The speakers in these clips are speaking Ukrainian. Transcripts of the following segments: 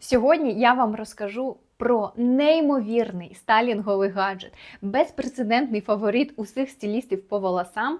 Сьогодні я вам розкажу про неймовірний стайлінговий гаджет, безпрецедентний фаворит усіх стилістів по волосам.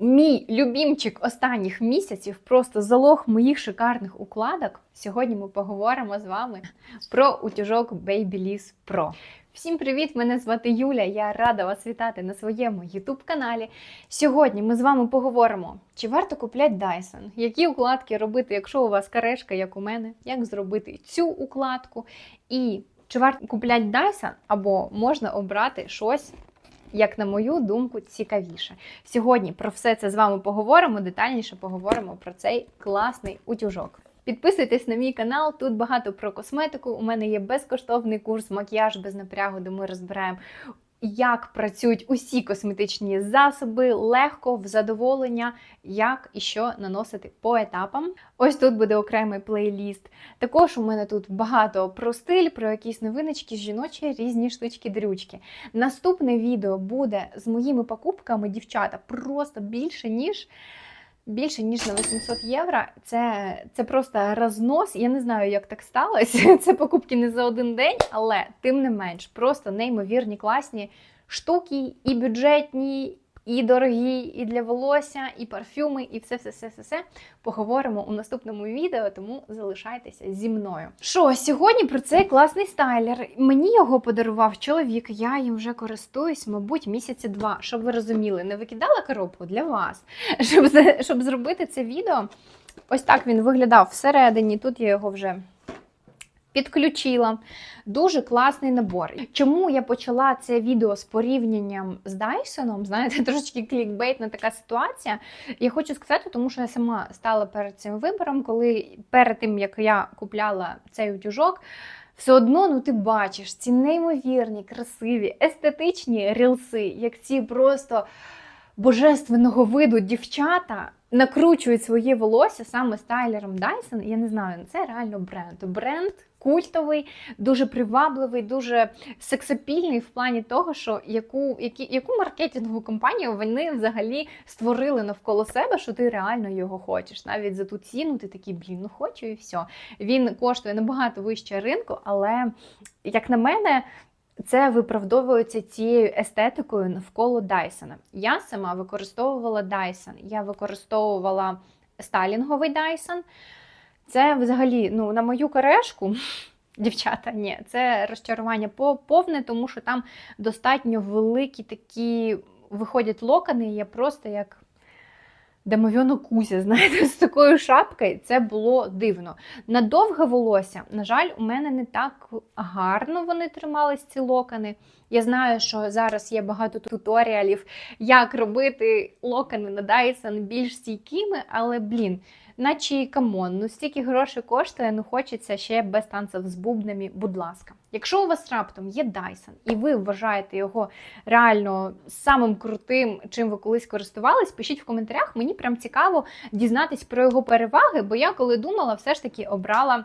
Мій любімчик останніх місяців, просто залог моїх шикарних укладок. Сьогодні ми поговоримо з вами про утюжок Babyliss Pro. Всім привіт! Мене звати Юля. Я рада вас вітати на своєму YouTube каналі. Сьогодні ми з вами поговоримо, чи варто купляти Dyson, які укладки робити, якщо у вас карешка, як у мене, як зробити цю укладку, і чи варто купляти Dyson, або можна обрати щось. Як на мою думку, цікавіше. Сьогодні про все це з вами поговоримо. Детальніше поговоримо про цей класний утюжок. Підписуйтесь на мій канал, тут багато про косметику. У мене є безкоштовний курс макіяж без напрягу, де ми розбираємо, як працюють усі косметичні засоби, легко, в задоволення, як і що наносити по етапам. Ось тут буде окремий плейліст. Також у мене тут багато про стиль, про якісь новиночки, жіночі, різні штучки-дрючки. Наступне відео буде з моїми покупками, дівчата, просто більше, ніж. Більше ніж на 800 євро. Це, це просто рознос. Я не знаю, як так сталося. Це покупки не за один день, але тим не менш, просто неймовірні класні штуки, і бюджетні, і дорогі, і для волосся, і парфюми, і все, все, все, все, все поговоримо у наступному відео, тому залишайтеся зі мною. Що сьогодні про цей класний стайлер. Мені його подарував чоловік. Я їм вже користуюсь, мабуть, місяці два. Щоб ви розуміли, не викидала коробку для вас, щоб, щоб зробити це відео. Ось так він виглядав всередині. Тут я його вже підключила. Дуже класний набор. Чому я почала це відео з порівнянням з Dyson? Знаєте, трошечки клікбейтна така ситуація. Я хочу сказати, тому що я сама стала перед цим вибором, коли перед тим як я купляла цей утюжок. Все одно, ну ти бачиш ці неймовірні, красиві, естетичні рілси, як ці просто божественного виду дівчата накручують своє волосся саме стайлером Dyson. Я не знаю, це реально бренд. Бренд культовий, дуже привабливий, дуже сексапільний в плані того, що яку, які, яку маркетингову компанію вони взагалі створили навколо себе, що ти реально його хочеш. Навіть за ту ціну ти такий, блін, ну хочу і все. Він коштує набагато вище ринку, але як на мене. Це виправдовується цією естетикою навколо Дайсона. Я сама використовувала Dyson, я використовувала стайлінговий Dyson. Це взагалі ну, на мою корешку, дівчата, ні, це розчарування повне, тому що там достатньо великі такі виходять локони, і я просто як Демовьоно Кузя, знаєте, з такою шапкою це було дивно. На довге волосся, на жаль, у мене не так гарно вони тримались, ці локони. Я знаю, що зараз є багато туторіалів, як робити локони на Dyson більш стійкими, але, блін, наче камон, ну стільки грошей коштує, ну хочеться ще без танців з бубнами, будь ласка. Якщо у вас раптом є Dyson, і ви вважаєте його реально самим крутим, чим ви колись користувались, пишіть в коментарях. Мені прям цікаво дізнатись про його переваги, бо я коли думала, все ж таки обрала.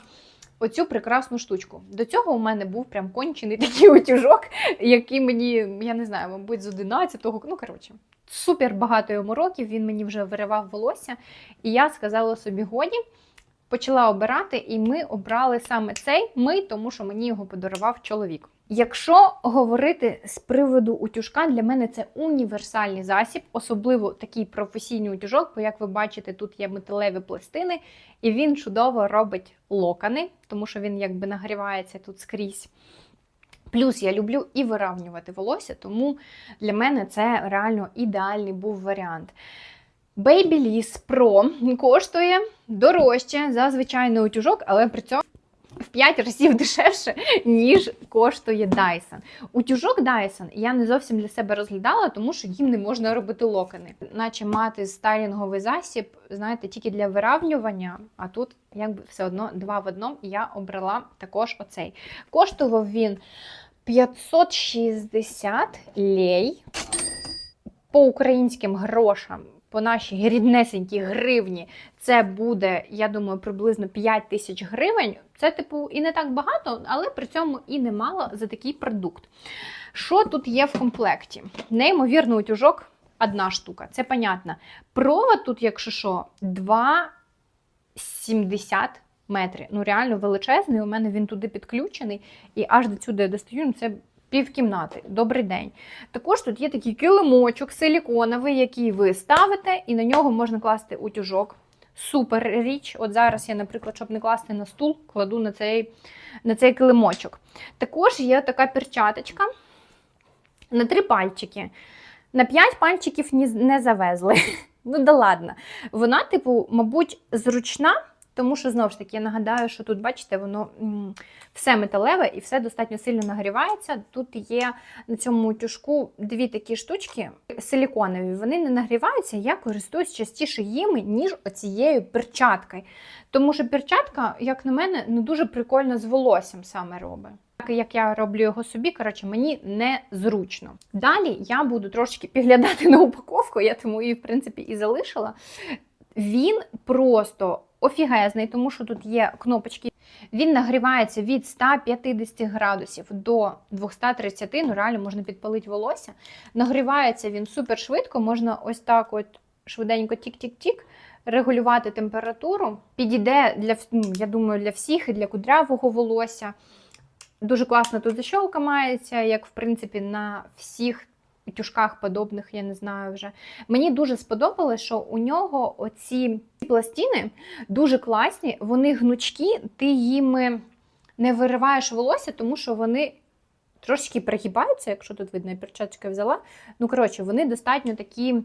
Оцю прекрасну штучку. До цього у мене був прям кончений такий утюжок, який мені, я не знаю, мабуть, з 11-го, ну коротше, супер багато йому років, він мені вже виривав волосся. І я сказала собі годі, почала обирати, і ми обрали саме цей ми, тому що мені його подарував чоловік. Якщо говорити з приводу утюжка, для мене це універсальний засіб, особливо такий професійний утюжок, бо як ви бачите, тут є металеві пластини, і він чудово робить локони, тому що він якби нагрівається тут скрізь. Плюс я люблю і виравнювати волосся, тому для мене це реально ідеальний був варіант. Babyliss Pro коштує дорожче за звичайний утюжок, але при цьому в 5 разів дешевше, ніж коштує Dyson. Утюжок Dyson я не зовсім для себе розглядала, тому що їм не можна робити локони. Наче мати стайлінговий засіб, знаєте, тільки для виравнювання, а тут якби все одно два в одному, я обрала також оцей. Коштував він 560 лей по українським грошам. По нашій ріднесенькій гривні це буде, я думаю, приблизно 5 тисяч гривень. Це, типу, і не так багато, але при цьому і немало за такий продукт. Що тут є в комплекті? Неймовірно, утюжок одна штука, це понятно. Провод тут, якщо що, 2,70 метри. Ну, реально величезний. У мене він туди підключений, і аж до сюди я достаю. Ну, це півкімнати. Добрий день. Також тут є такий килимочок силіконовий, який ви ставите, і на нього можна класти утюжок. Супер річ. От зараз я, наприклад, щоб не класти на стул, кладу на цей, на цей килимочок. Також є така перчаточка на три пальчики. На п'ять пальчиків не завезли. Ну да ладно. Вона, типу, мабуть, зручна, тому що знову ж таки я нагадаю, що тут, бачите, воно все металеве і все достатньо сильно нагрівається. Тут є на цьому утюжку дві такі штучки силіконові. Вони не нагріваються. Я користуюсь частіше їми, ніж оцією перчаткою. Тому що перчатка, як на мене, не дуже прикольно з волоссям саме робить. Як я роблю його собі, коротше, мені незручно. Далі я буду трошки підглядати на упаковку, я тому її, в принципі, і залишила. Він просто офігезний, тому що тут є кнопочки. Він нагрівається від 150 градусів до 230, ну реально можна підпалити волосся. Нагрівається він супер швидко, можна ось так от швиденько тік-тік-тік регулювати температуру. Підійде для ну, я думаю, для всіх і для кудрявого волосся. Дуже класно тут защолка мається, як в принципі на всіх тюшках подобних, я не знаю вже. Мені дуже сподобалось, що у нього оці пластини дуже класні, вони гнучкі, ти їми не вириваєш волосся, тому що вони трошки пригибаються, якщо тут видно, я перчатки взяла. Ну, коротше, вони достатньо такі,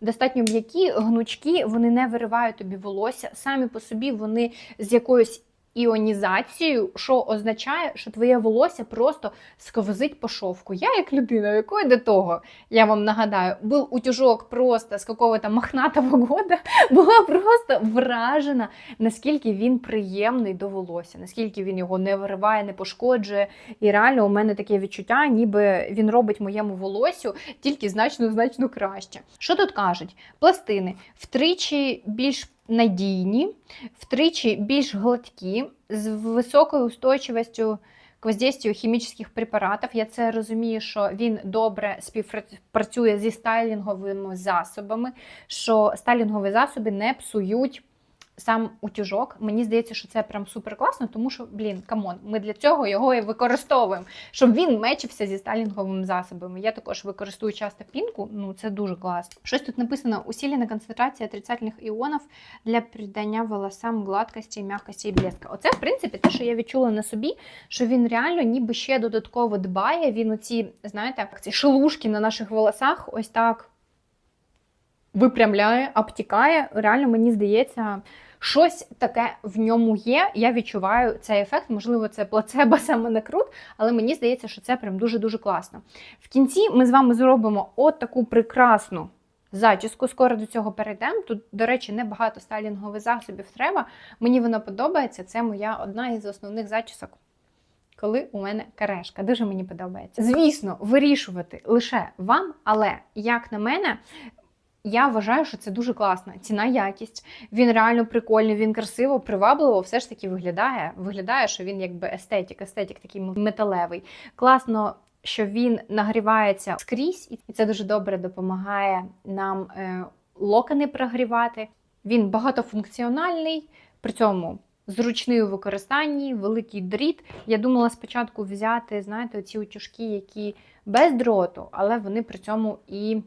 достатньо м'які, гнучкі, вони не виривають тобі волосся. Самі по собі вони з якоюсь іонізацією, що означає, що твоє волосся просто сковзить по шовку. Я, як людина, якої до того, я вам нагадаю, був утюжок просто з какого-то мохнатого года, була просто вражена, наскільки він приємний до волосся, наскільки він його не вириває, не пошкоджує. І реально у мене таке відчуття, ніби він робить моєму волоссю тільки значно значно краще. Що тут кажуть? Пластини втричі більш надійні, втричі більш гладкі, з високою устойчивістю к хімічних препаратів. Я це розумію, що він добре співпрацює зі стайлінговими засобами, що стайлінгові засоби не псують сам утюжок. Мені здається, що це прям супер класно, тому що, блін, камон, ми для цього його і використовуємо, щоб він мечився зі стайлінговими засобами. Я також використовую часто пінку, ну це дуже класно. Щось тут написано: усилена концентрація отрицательних іонів для придання волосам гладкості, м'якості і блеска. Оце, в принципі, те, що я відчула на собі, що він реально ніби ще додатково дбає. Він оці, знаєте, ці шелушки на наших волосах ось так випрямляє, обтікає. Реально, мені здається, щось таке в ньому є. Я відчуваю цей ефект. Можливо, це плацебо саме накрут, але мені здається, що це прям дуже-дуже класно. В кінці ми з вами зробимо от таку прекрасну. Зачіску, скоро до цього перейдемо. Тут, до речі, небагато стайлінгових засобів треба. Мені вона подобається. Це моя одна із основних зачісок, коли у мене карешка. Дуже мені подобається. Звісно, вирішувати лише вам, але як на мене, я вважаю, що це дуже класно. Ціна якість. Він реально прикольний, він красиво, привабливо, все ж таки виглядає. Виглядає, що він якби естетик, естетик такий металевий. Класно, що він нагрівається скрізь, і це дуже добре допомагає нам е, локони прогрівати. Він багатофункціональний, при цьому зручний у використанні, великий дріт. Я думала спочатку взяти, знаєте, ці утюжки, які без дроту, але вони при цьому і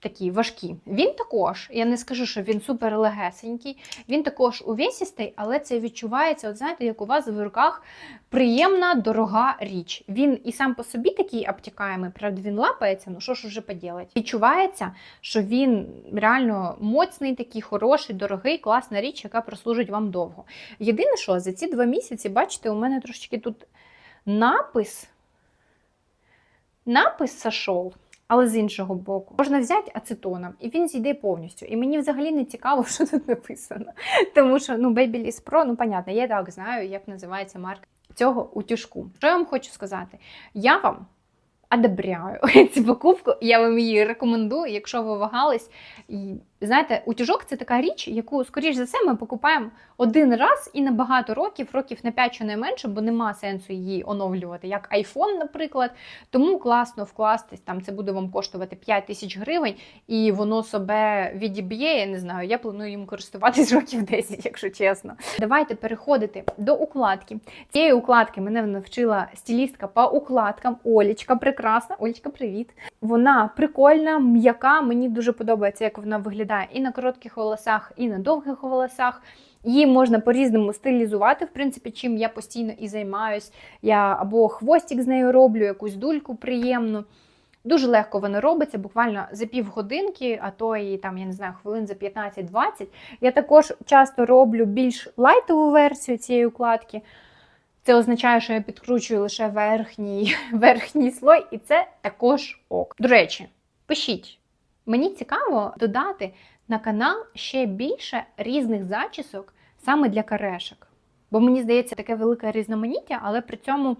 такі важкі. Він також, я не скажу, що він супер легесенький, він також увесістий, але це відчувається, от знаєте, як у вас в руках приємна, дорога річ. Він і сам по собі такий обтікаємий, правда, він лапається, ну що ж уже поділати. Відчувається, що він реально моцний, такий хороший, дорогий, класна річ, яка прослужить вам довго. Єдине, що за ці два місяці, бачите, у мене трошечки тут напис. Напис сошов. Але з іншого боку, можна взяти ацетоном, і він зійде повністю. І мені взагалі не цікаво, що тут написано. Тому що ну, Babyliss Pro, ну, понятно, я так знаю, як називається марка цього утюжку. Що я вам хочу сказати? Я вам одобряю цю покупку, я вам її рекомендую, якщо ви вагались. Знаєте, утюжок це така річ, яку, скоріш за все, ми покупаємо один раз і на багато років, років на 5 щонайменше, бо нема сенсу її оновлювати, як iPhone, наприклад. Тому класно вкластись, там це буде вам коштувати 5 тисяч гривень, і воно себе відіб'є. Я не знаю, я планую їм користуватись років 10, якщо чесно. Давайте переходити до укладки. Цієї укладки мене навчила стилістка по укладкам. Олічка прекрасна. Олічка, привіт. Вона прикольна, м'яка. Мені дуже подобається, як вона виглядає і на коротких волосах, і на довгих волосах. Її можна по-різному стилізувати, в принципі, чим я постійно і займаюсь. Я або хвостик з нею роблю, якусь дульку приємну. Дуже легко воно робиться, буквально за півгодинки, а то і там, я не знаю, хвилин за 15-20. Я також часто роблю більш лайтову версію цієї укладки. Це означає, що я підкручую лише верхній, верхній слой, і це також ок. До речі, пишіть. Мені цікаво додати на канал ще більше різних зачісок саме для карешок. Бо мені здається, таке велике різноманіття, але при цьому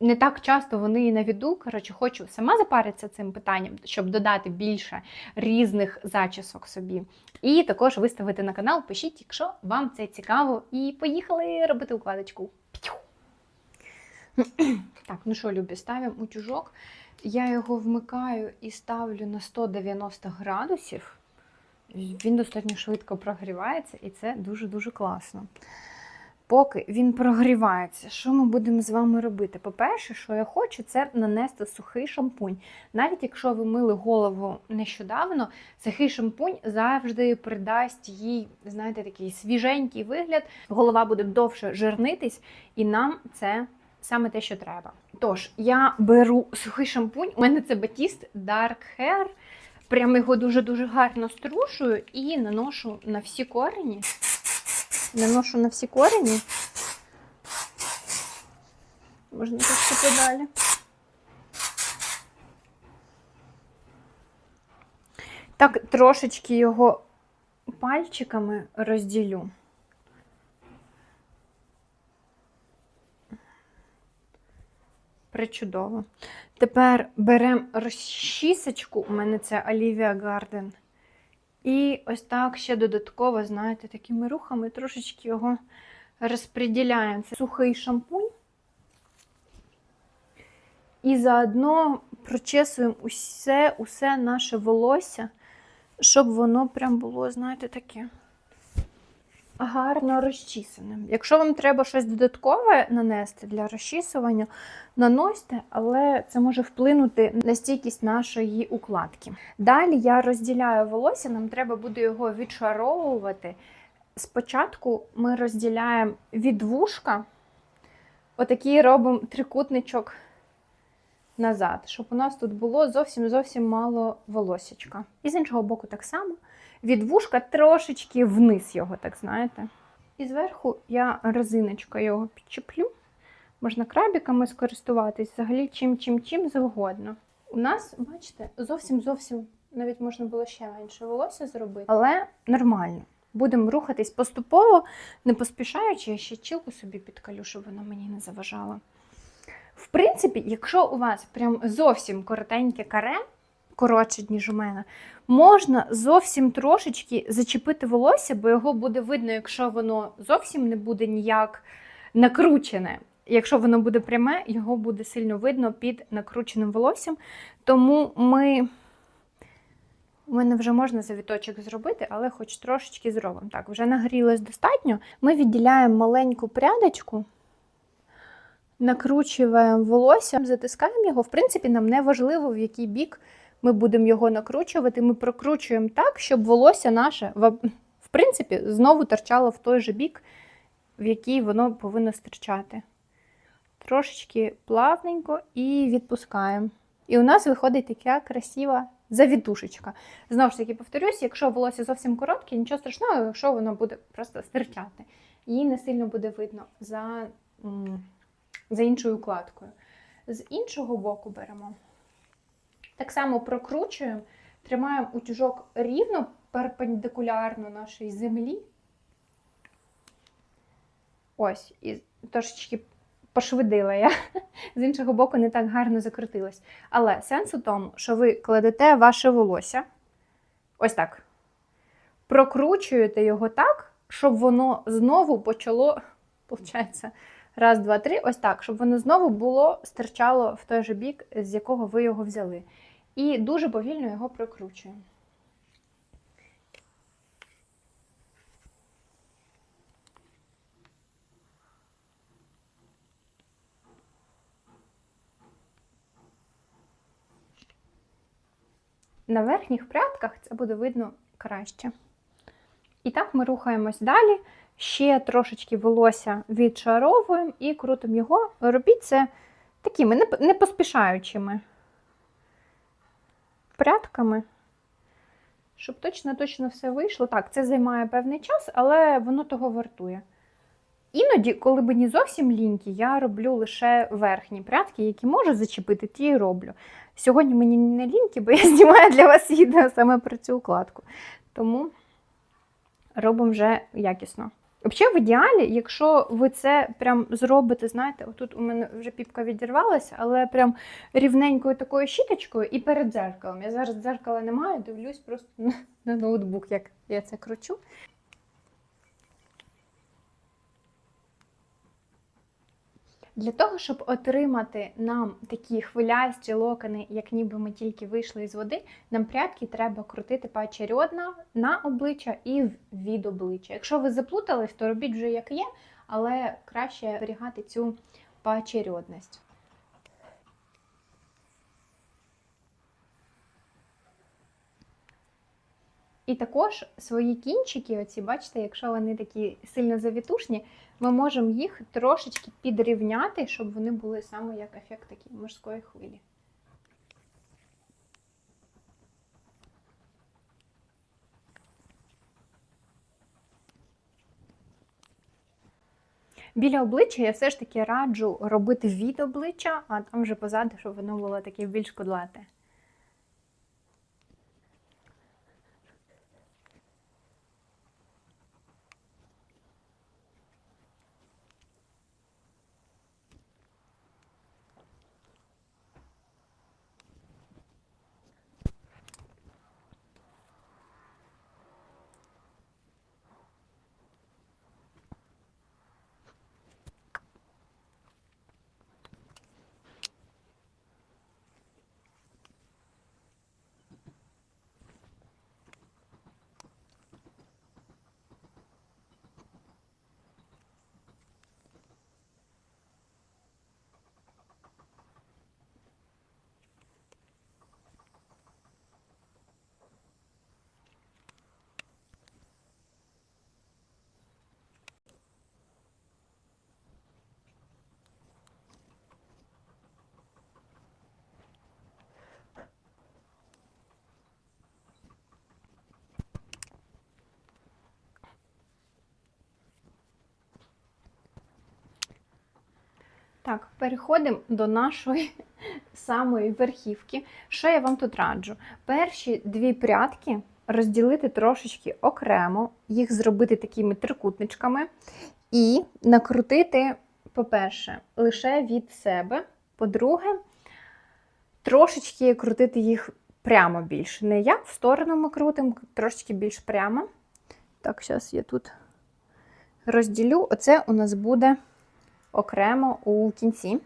не так часто вони і на віду. Коротше, хочу сама запаритися цим питанням, щоб додати більше різних зачісок собі. І також виставити на канал. Пишіть, якщо вам це цікаво. І поїхали робити укладочку. Так, ну що, любі, ставимо утюжок. Я його вмикаю і ставлю на 190 градусів. Він достатньо швидко прогрівається, і це дуже-дуже класно. Поки він прогрівається, що ми будемо з вами робити? По-перше, що я хочу, це нанести сухий шампунь. Навіть якщо ви мили голову нещодавно, сухий шампунь завжди придасть їй, знаєте, такий свіженький вигляд. Голова буде довше жирнитись, і нам це саме те, що треба. Тож, я беру сухий шампунь, у мене це Batiste Dark Hair. Прямо його дуже-дуже гарно струшую і наношу на всі корені. Наношу на всі корені. Можна трошки подалі. Так, трошечки його пальчиками розділю. Причудово. Тепер беремо розчісочку, у мене це Olivia Garden. І ось так ще додатково, знаєте, такими рухами трошечки його розподіляємо. Це сухий шампунь. І заодно прочесуємо усе, усе наше волосся, щоб воно прям було, знаєте, таке гарно розчісане. Якщо вам треба щось додаткове нанести для розчісування, наносьте, але це може вплинути на стійкість нашої укладки. Далі я розділяю волосся, нам треба буде його відшаровувати. Спочатку ми розділяємо від вушка, отакий робимо трикутничок назад, щоб у нас тут було зовсім-зовсім мало волосічка. І з іншого боку, так само від вушка трошечки вниз його, так знаєте. І зверху я резиночкою його підчеплю. Можна крабіками скористуватись, взагалі чим-чим-чим завгодно. У нас, бачите, зовсім-зовсім навіть можна було ще менше волосся зробити, але нормально. Будемо рухатись поступово, не поспішаючи, я ще чілку собі підкалю, щоб вона мені не заважала. В принципі, якщо у вас прям зовсім коротеньке каре, коротше, ніж у мене, можна зовсім трошечки зачепити волосся, бо його буде видно, якщо воно зовсім не буде ніяк накручене. Якщо воно буде пряме, його буде сильно видно під накрученим волоссям. Тому ми. У мене вже можна завіточок зробити, але хоч трошечки зробимо. Так, вже нагрілось достатньо. Ми відділяємо маленьку прядочку, накручуємо волосся, затискаємо його. В принципі, нам не важливо, в який бік ми будемо його накручувати. Ми прокручуємо так, щоб волосся наше, в принципі, знову торчало в той же бік, в який воно повинно стирчати. Трошечки плавненько і відпускаємо. І у нас виходить така красива завітушечка. Знову ж таки, повторюсь, якщо волосся зовсім коротке, нічого страшного, якщо воно буде просто стирчати. Її не сильно буде видно за, за іншою укладкою. З іншого боку беремо. Так само прокручуємо, тримаємо утюжок рівно перпендикулярно нашій землі. Ось, і трошечки пошвидила я. З іншого боку, не так гарно закрутилась. Але сенс у тому, що ви кладете ваше волосся ось так. прокручуєте його так, щоб воно знову почало, виходить, раз, два, три, ось так, щоб воно знову було стирчало в той же бік, з якого ви його взяли. І дуже повільно його прокручуємо. На верхніх прядках це буде видно краще. І так ми рухаємось далі. Ще трошечки волосся відшаровуємо і крутимо його. Робіть це такими не поспішаючими прядками, щоб точно-точно все вийшло. Так, це займає певний час, але воно того вартує. Іноді, коли мені зовсім лінькі, я роблю лише верхні прядки, які можу зачепити, ті і роблю. Сьогодні мені не лінькі, бо я знімаю для вас відео саме про цю укладку. Тому робимо вже якісно. Взагалі, в ідеалі, якщо ви це прям зробите, знаєте, отут у мене вже піпка відірвалася, але прям рівненькою такою щіточкою і перед дзеркалом. Я зараз дзеркала не маю, дивлюсь просто на, ноутбук, як я це кручу. Для того, щоб отримати нам такі хвилясті локони, як ніби ми тільки вийшли із води, нам прядки треба крутити поочередно на обличчя і від обличчя. Якщо ви заплутались, то робіть вже як є, але краще зберігати цю поочередність. І також свої кінчики, оці, бачите, якщо вони такі сильно завітушні, ми можемо їх трошечки підрівняти, щоб вони були саме як ефект такий морської хвилі. Біля обличчя я все ж таки раджу робити від обличчя, а там вже позаду, щоб воно було таке більш кудлате. Так, переходимо до нашої самої верхівки. Що я вам тут раджу? Перші дві прядки розділити трошечки окремо, їх зробити такими трикутничками і накрутити, по-перше, лише від себе. По-друге, трошечки крутити їх прямо більше. Не як в сторону ми крутимо, трошечки більш прямо. Так, зараз я тут розділю. Оце у нас буде окремо у кінці.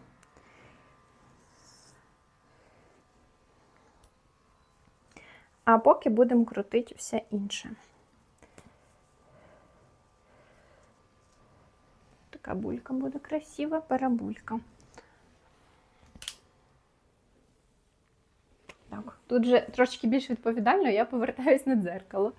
А поки будемо крутити все інше. Така булька буде красива, парабулька. Так, тут же трошки більш відповідально, я повертаюсь на дзеркало.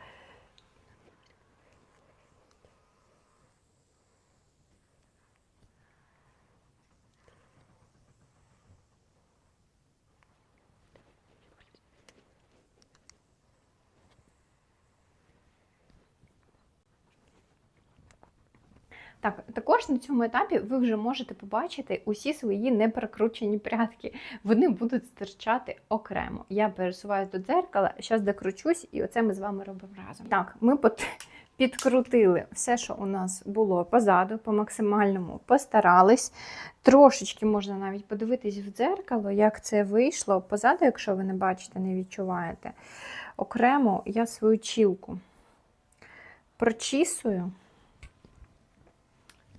Так, також на цьому етапі ви вже можете побачити усі свої непрокручені прядки. Вони будуть стирчати окремо. Я пересуваюсь до дзеркала, зараз докручусь, і оце ми з вами робимо разом. Так, ми пот- підкрутили все, що у нас було позаду, по максимальному постарались. Трошечки можна навіть подивитись в дзеркало, як це вийшло. Позаду, якщо ви не бачите, не відчуваєте. Окремо я свою чілку прочісую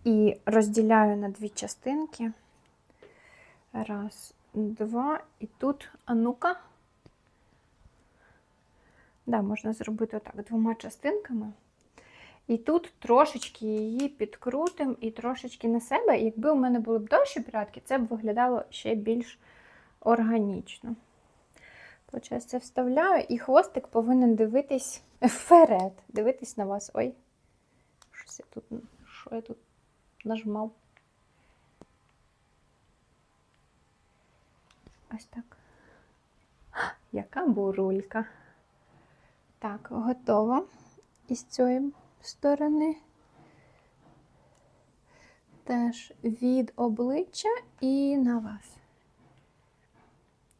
і розділяю на дві частинки. Раз, два, і тут, а ну-ка. Да, можна зробити отак двома частинками. І тут трошечки її підкрутим і трошечки на себе. Якби у мене були б довші прядки, це б виглядало ще більш органічно. Получається, вставляю, і хвостик повинен дивитись вперед. Дивитись на вас. Ой, щось я тут, що я тут нажмав. Ось так. Яка бурулька. Так, готово. І з цієї сторони теж від обличчя і на вас.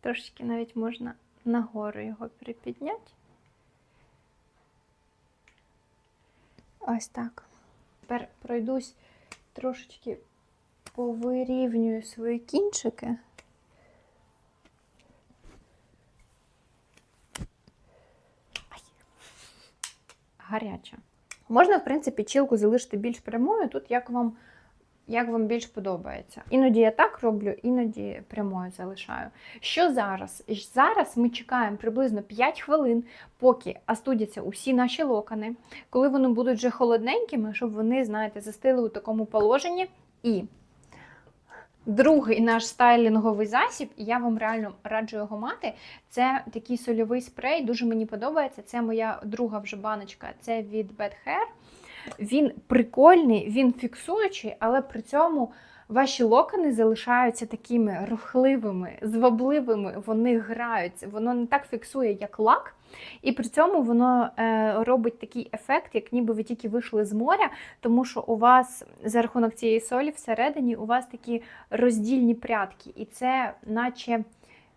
Трошечки навіть можна нагору його припідняти. Ось так. Тепер пройдусь трошечки повирівнюю свої кінчики. Ай. Гаряча. Можна, в принципі, чілку залишити більш прямою, тут як вам, як вам більш подобається. Іноді я так роблю, іноді прямою залишаю. Що зараз? Зараз ми чекаємо приблизно 5 хвилин, поки остудяться усі наші локони, коли вони будуть вже холодненькими, щоб вони, знаєте, застили у такому положенні. І другий наш стайлінговий засіб, і я вам реально раджу його мати. Це такий сольовий спрей, дуже мені подобається. Це моя друга вже баночка, це від Bad Hair. Він прикольний, він фіксуючий, але при цьому ваші локони залишаються такими рухливими, звабливими, вони граються. Воно не так фіксує, як лак. І при цьому воно е, робить такий ефект, як ніби ви тільки вийшли з моря, тому що у вас за рахунок цієї солі всередині у вас такі роздільні прядки. І це, наче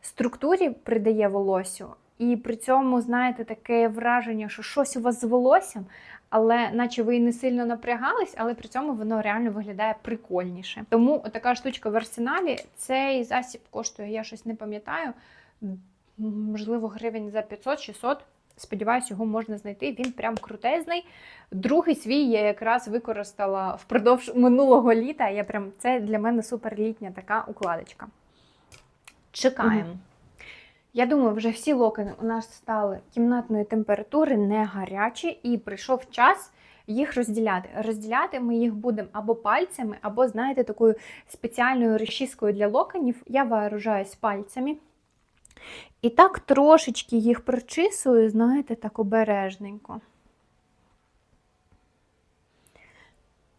структурі придає волосю. І при цьому, знаєте, таке враження, що щось у вас з волоссям, але наче ви і не сильно напрягались, але при цьому воно реально виглядає прикольніше. Тому така штучка в арсеналі. Цей засіб коштує, я щось не пам'ятаю, можливо, гривень за 500-600. Сподіваюсь, його можна знайти. Він прям крутезний. Другий свій я якраз використала впродовж минулого літа. Я прям це для мене суперлітня така укладочка. Чекаємо. Мгм. Я думаю, вже всі локони у нас стали кімнатної температури, не гарячі, і прийшов час їх розділяти. Розділяти ми їх будемо або пальцями, або, знаєте, такою спеціальною розчіскою для локонів. Я вооружаюсь пальцями. І так трошечки їх прочисую, знаєте, так обережненько.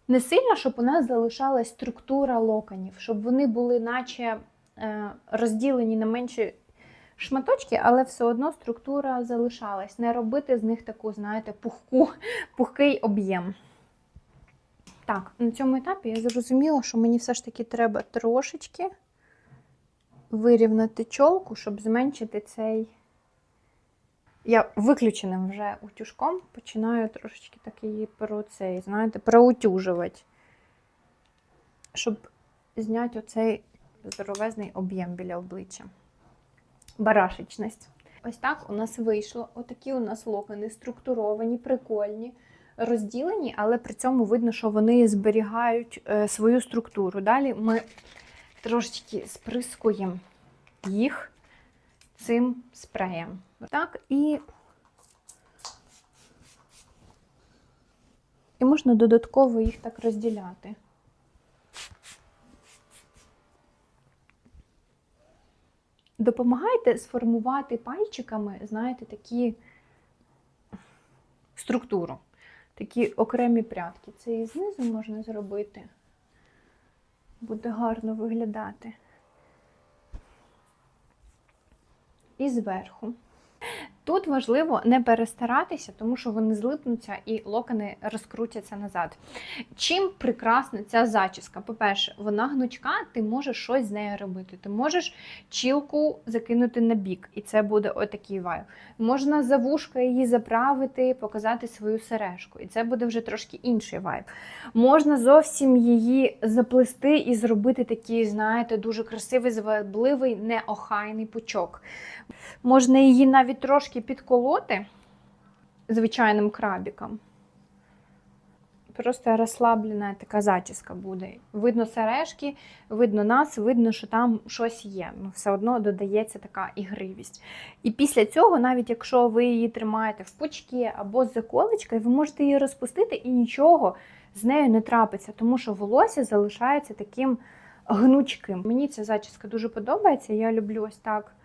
Не сильно, щоб у нас залишалась структура локонів, щоб вони були наче е, розділені на менші шматочки, але все одно структура залишалась. Не робити з них таку, знаєте, пухку, пухкий об'єм. Так, на цьому етапі я зрозуміла, що мені все ж таки треба трошечки вирівнати чолку, щоб зменшити цей. Я виключеним вже утюжком починаю трошечки так її про цей, знаєте, проутюжувати, щоб зняти оцей здоровезний об'єм біля обличчя. Барашечність. Ось так у нас вийшло. Отакі у нас локони структуровані, прикольні, розділені, але при цьому видно, що вони зберігають е, свою структуру. Далі ми трошечки сприскуємо їх цим спреєм. Так, і, і можна додатково їх так розділяти. Допомагайте сформувати пальчиками, знаєте, такі структуру, такі окремі прядки. Це і знизу можна зробити. Буде гарно виглядати. І зверху. Тут важливо не перестаратися, тому що вони злипнуться і локони розкрутяться назад. Чим прекрасна ця зачіска? По-перше, вона гнучка, ти можеш щось з нею робити. Ти можеш чілку закинути на бік, і це буде отакий вайб. Можна за вушка її заправити, показати свою сережку, і це буде вже трошки інший вайб. Можна зовсім її заплести і зробити такий, знаєте, дуже красивий, звабливий, неохайний пучок. Можна її навіть трошки підколоти звичайним крабіком. просто розслаблена така зачіска буде. Видно сережки, видно нас, видно, що там щось є. Ну, все одно додається така ігривість. І після цього, навіть якщо ви її тримаєте в пучки або з заколочкою, ви можете її розпустити і нічого з нею не трапиться, тому що волосся залишається таким гнучким. Мені ця зачіска дуже подобається. Я люблю ось так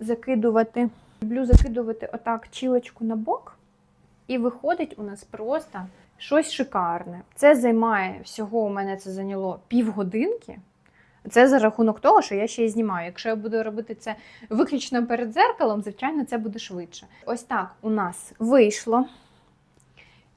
закидувати. Люблю закидувати отак чілочку на бок, і виходить у нас просто щось шикарне. Це займає всього, у мене це зайняло півгодинки. Це за рахунок того, що я ще й знімаю. Якщо я буду робити це виключно перед зеркалом, звичайно, це буде швидше. Ось так у нас вийшло.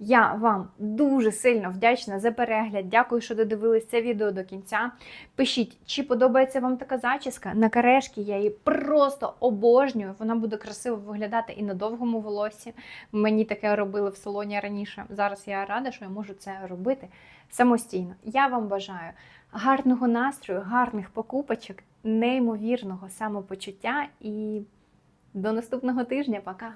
Я вам дуже сильно вдячна за перегляд. Дякую, що додивились це відео до кінця. Пишіть, чи подобається вам така зачіска. На карешки я її просто обожнюю. Вона буде красиво виглядати і на довгому волоссі. Мені таке робили в салоні раніше. Зараз я рада, що я можу це робити самостійно. Я вам бажаю гарного настрою, гарних покупочок, неймовірного самопочуття і до наступного тижня. Пока!